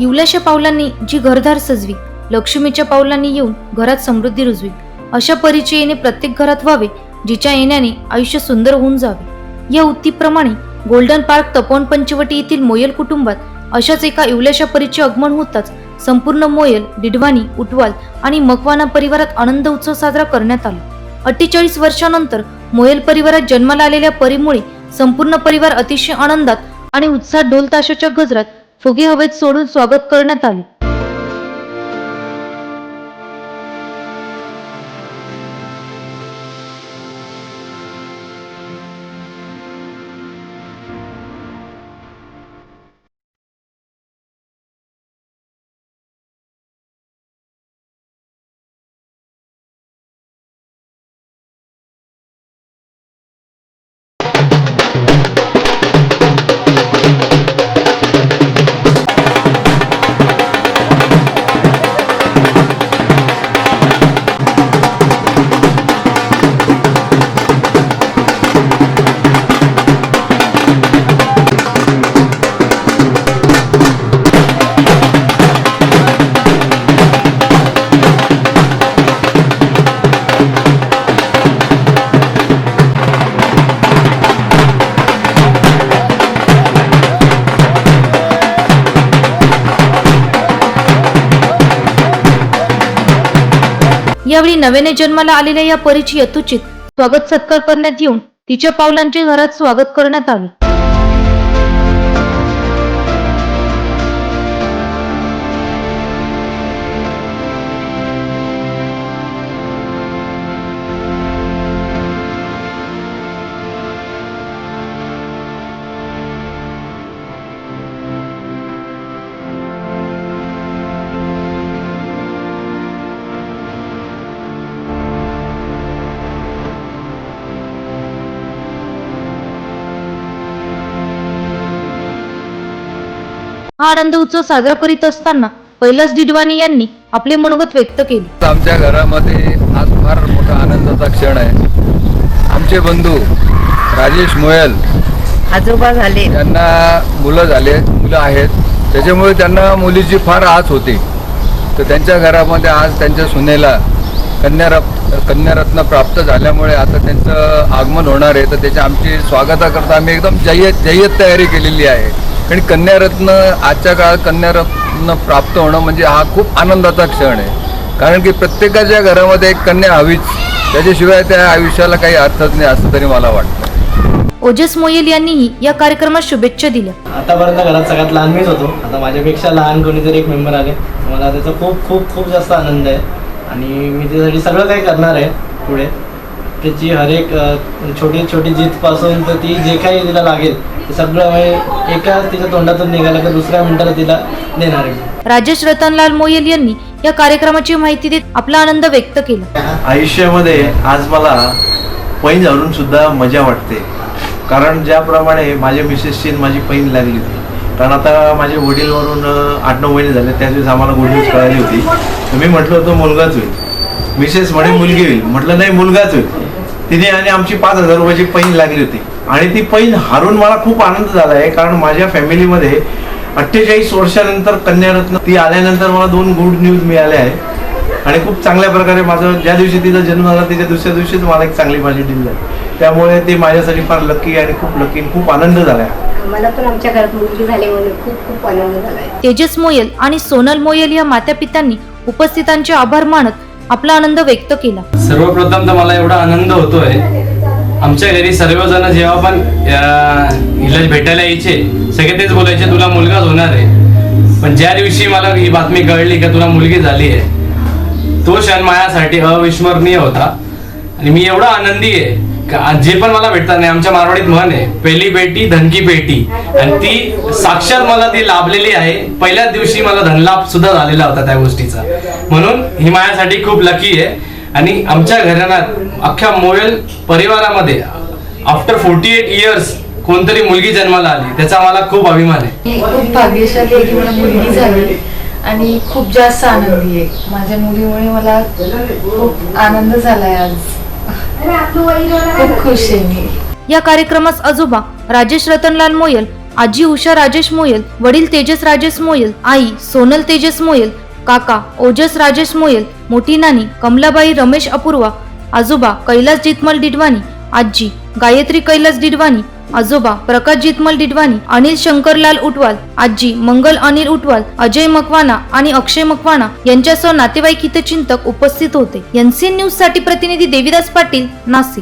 इवल्याच्या पावलांनी जी घरदार सजवी लक्ष्मीच्या पावलांनी येऊन घरात समृद्धी रुजवी अशा परीचे येणे प्रत्येक घरात व्हावे जिच्या येण्याने आयुष्य सुंदर होऊन जावे. या उत्तीप्रमाणे गोल्डन पार्क तपोवन पंचवटी येथील मोयल कुटुंबात अशाच एका इवल्याशा परीचे आगमन होताच संपूर्ण मोयल डिडवाणी उटवाल आणि मकवाना परिवारात आनंद उत्सव साजरा करण्यात आला. अठ्ठेचाळीस वर्षानंतर मोयल परिवारात जन्माला आलेल्या परीमुळे संपूर्ण परिवार अतिशय आनंदात आणि उत्साहात ढोलताशाच्या गजरात फुगे हवेत सोडून स्वागत करण्यात आले. यावेळी नव्याने जन्माला आलेल्या या परीची यथोचित स्वागत सत्कार करण्यात येऊन तिच्या पावलांचे घरात स्वागत करण्यात आले. हा आनंद उत्सव साजरा करीत असताना कैलास डिडवाणी यांनी आपले मनोगत व्यक्त केले. आमच्या घरामध्ये आज फार मोठा आनंदाचा क्षण आहे. आमचे बंधू राजेश मोयल आजोबा झाले. यांना मुलं झाले मुलं आहेत. त्याच्यामुळे त्यांना मुलीची फार आस होती. तर त्यांच्या घरामध्ये आज त्यांच्या सुनेला कन्यारत् कन्यारत्न प्राप्त झाल्यामुळे आता त्यांचं आगमन होणार आहे. तर त्याच्या आमची स्वागताकरता आम्ही एकदम जय्यत जय्यत तयारी केलेली आहे. आणि कन्यारत्न आजच्या काळात कन्यारत्न प्राप्त होणं म्हणजे हा खूप आनंदाचा क्षण आहे. कारण की प्रत्येकाच्या घरामध्ये एक कन्या हवीच. त्याच्याशिवाय त्या आयुष्याला काही अर्थच नाही असं तरी मला वाटतं. ओजस मोयल यांनीही या कार्यक्रमात शुभेच्छा दिल्या. आतापर्यंत घरात सगळ्यात लहान मीच होतो. आता माझ्यापेक्षा लहान कोणीतरी एक मेंबर आले. मला त्याचा खूप खूप खूप जास्त आनंद आहे. आणि मी त्यासाठी सगळं काही करणार आहे पुढे. त्याची हर एक अ, छोटी छोटी जीतपासून तर ती जे काही तिला लागेल ते सगळं म्हणजे एका तिच्या तोंडातून निघालं की दुसऱ्या मिनिटाला तिला देणार आहे. राजेश रतनलाल मोयल यांनी या कार्यक्रमाची माहिती देत आपला आनंद व्यक्त केला. आयुष्यामध्ये आज मला पैन घालून सुद्धा मजा वाटते. कारण ज्याप्रमाणे माझ्या मिसेसची माझी पैन लागली होती. कारण आता माझे वडील वरून आठ नऊ महिने झाले त्याच वेळेस आम्हाला गुड न्यूज कळाली होती. मी म्हटलं होतं मुलगाच होईल. मिसेस म्हणे मुलगी होईल. म्हटलं नाही मुलगाच होईल. तिने आणि आमची पाच हजार रुपयाची पैन लागली होती. आणि ती पैन हारून मला खूप आनंद झाला आहे कारण माझ्या फॅमिलीमध्ये अठ्ठेचाळीस वर्षानंतर कन्यारत्न ती आल्यानंतर मला दोन गुड न्यूज मिळाल्या आहे. आणि खूप चांगल्या प्रकारे माझं ज्या दिवशी तिचा जन्म झाला त्याच्या दुसऱ्या दिवशीच मला एक चांगली माझी डील झाली. त्यामुळे ते माझ्यासाठी फार लकी आणि खूप लकी खूप आनंद झाला आहे. मला पण आमच्या घरात मुलगी झाली म्हणून खूप खूप आनंद झालाय तेजस मोयल आणि सोनल मोयल या मातापितांनी उपस्थितांचे आभार मानत आपला आनंद व्यक्त केला. सर्वप्रथम तर मला एवढा आनंद होतोय. आमच्या घरी सर्वजण जेव्हा पण इलाज हिला भेटायला यायचे सगळे तेच बोलायचे तुला मुलगाच होणार आहे. पण ज्या दिवशी मला ही बातमी कळली का तुला मुलगी झाली आहे तो क्षण माझ्यासाठी अविस्मरणीय होता. आणि मी एवढा आनंदी आहे. जे पण मला भेटतात नाही आमच्या मारवाडीत म्हण आहे पहिली बेटी धनकी बेटी. आणि ती साक्षात मला ती लाभलेली आहे. पहिल्याच दिवशी मला धनलाभ सुद्धा झालेला होता त्या गोष्टीचा. म्हणून ही माझ्यासाठी खूप लकी आहे. आणि आमच्या घराण्यात अख्ख्या मोयल परिवारामध्ये आफ्टर फोर्टी एट इयर्स कोणतरी मुलगी जन्माला आली. त्याचा मला खूप अभिमान आहे. खूप भाग्यशाली आहे की मला मुलगी झाली. आणि खूप जास्त आनंदी आहे. माझ्या मुलीमुळे मला खूप आनंद झालाय आज. खूप खुश आहे मी. या कार्यक्रमास आजोबा राजेश रतनलाल मोयल आजी उषा राजेश मोयल वडील तेजस राजेश मोयल आई सोनल तेजस मोयल काका ओजस राजेश मोयल मोठी नानी कमलाबाई रमेश अपूर्वा आजोबा कैलास जितमल डिडवाणी आजी गायत्री कैलास डिडवाणी आजोबा प्रकाश जितमल डिडवाणी अनिल शंकरलाल उटवाल आजी मंगल अनिल उटवाल अजय मकवाना आणि अक्षय मकवाना यांच्यासह नातेवाईक हितचिंतक उपस्थित होते. एनसीएन न्यूजसाठी प्रतिनिधी देविदास पाटील नाशिक.